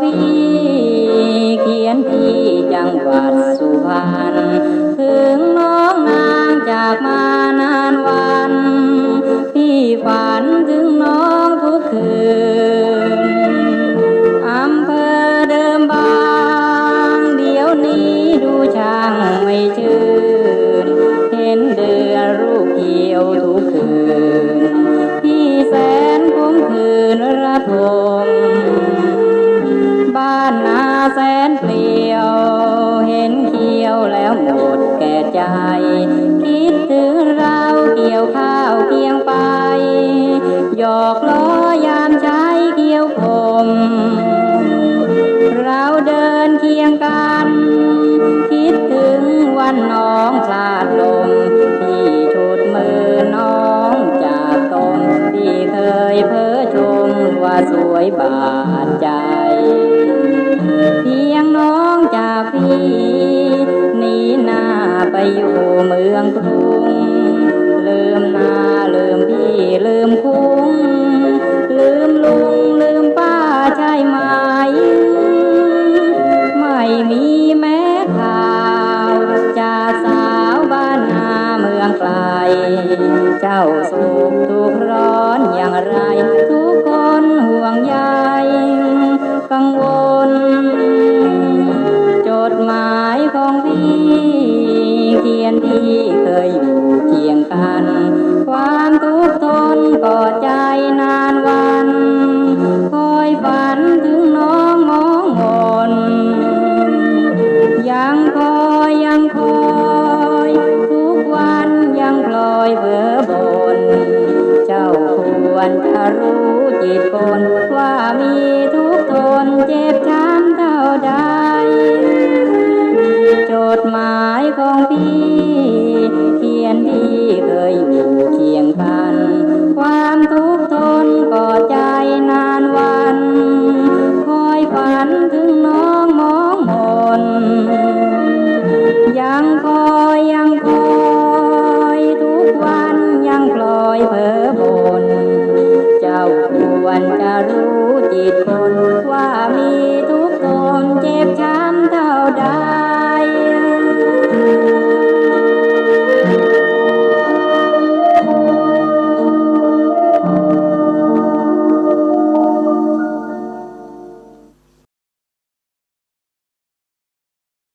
พี่เขียนที่จังหวัดสุพรรณถึงน้อง แก่ใจ คิดถึงเราเกี่ยวข้าวเคียงไป หยอกล้อยามใช้เกี่ยวผม เราเดินเคียงกัน คิดถึงวันน้องพลาดลงพี่ชุดมือน้องจากตรงที่เคยเพ้อชมว่าสวยบาดใจ เพียงน้องจากพี่ อยู่เมืองกรุงลืมนาลืมพี่ลืมคุ้งลืมลุงลืมป้าใช่ไหมไม่มีแม้ข่าวจากสาวบ้านนาเมืองไกล เจ้าสุขทุกข์ร้อนอย่างไรทุก รู้จิตคนว่ามีทุกทนเจ็บช้ำเท่าใดจดหมายของพี่เขียนที่เคยอยู่เคียงกัน ความทุกข์ทนกอดใจนานวันคอยฝันถึงน้องมองมน ยังคอยยังคอยทุกวันยังพลอยเพ้อบน จ้ารจะรู้จิต